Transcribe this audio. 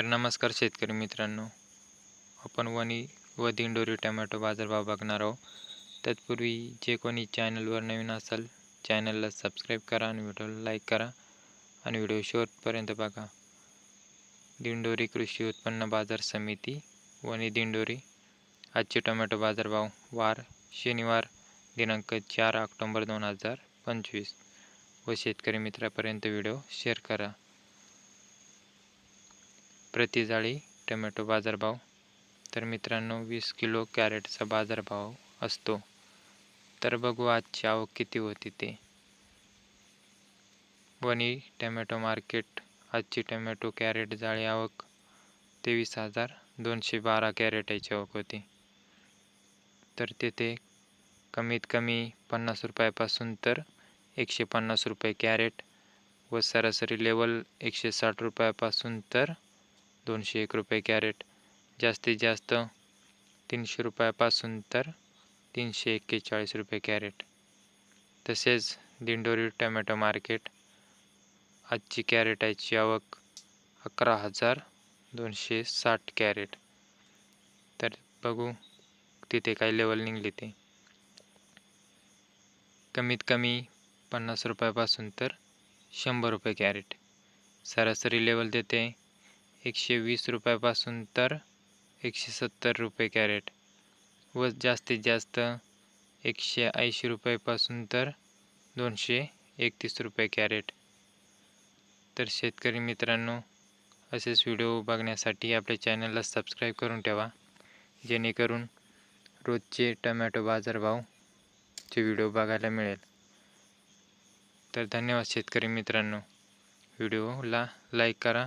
तर नमस्कार शेतकरी मित्रांनो. आपण वणी व दिंडोरी टमॅटो बाजारभाव बघणार आहोत. तत्पूर्वी जे कोणी चॅनलवर नवीन असाल चॅनलला सबस्क्राईब करा आणि व्हिडिओला लाईक करा आणि व्हिडिओ शेवटपर्यंत बघा. दिंडोरी कृषी उत्पन्न बाजार समिती वणी दिंडोरी. आजचे टोमॅटो बाजारभाव वार शनिवार दिनांक चार ऑक्टोंबर दोन हजार पंचवीस. व शेतकरी मित्रापर्यंत व्हिडिओ शेअर करा. प्रति जाळी टोमॅटो बाजारभाव. तर मित्रांनो वीस किलो कॅरेटचा बाजारभाव असतो. तर बघू आजची आवक किती होती ते. वणी टोमॅटो मार्केट आजची टोमॅटो कॅरेट जाळी आवक तेवीस हजार दोनशे बारा कॅरेटाची आवक होती. तर तेथे कमीत कमी पन्नास रुपयापासून तर एकशे पन्नास रुपये कॅरेट व सरासरी लेवल एकशे साठ रुपयापासून तर दोनशे एक रुपये कॅरेट. जास्तीत जास्त तीनशे रुपयापासून तर तीनशे एक्केचाळीस रुपये कॅरेट. तसेच दिंडोरी टमॅटो मार्केट आजची कॅरेटाची आवक अकरा हजार दोनशे साठ कॅरेट. तर बघू तिथे काय लेवल निघले ते. कमीत कमी पन्नास रुपयापासून तर शंभर रुपये कॅरेट. सरासरी लेवल देते एकशे वीस रुपयापासून तर एकशे सत्तर रुपये कॅरेट व जास्तीत जास्त एकशे ऐंशी रुपयापासून तर दोनशे एकतीस रुपये कॅरेट. तर शेतकरी मित्रांनो असेच व्हिडिओ बघण्यासाठी आपल्या चॅनलला सबस्क्राईब करून ठेवा जेणेकरून रोजचे टमॅटो बाजारभावचे व्हिडिओ बघायला मिळेल. तर धन्यवाद शेतकरी मित्रांनो. व्हिडिओला लाईक करा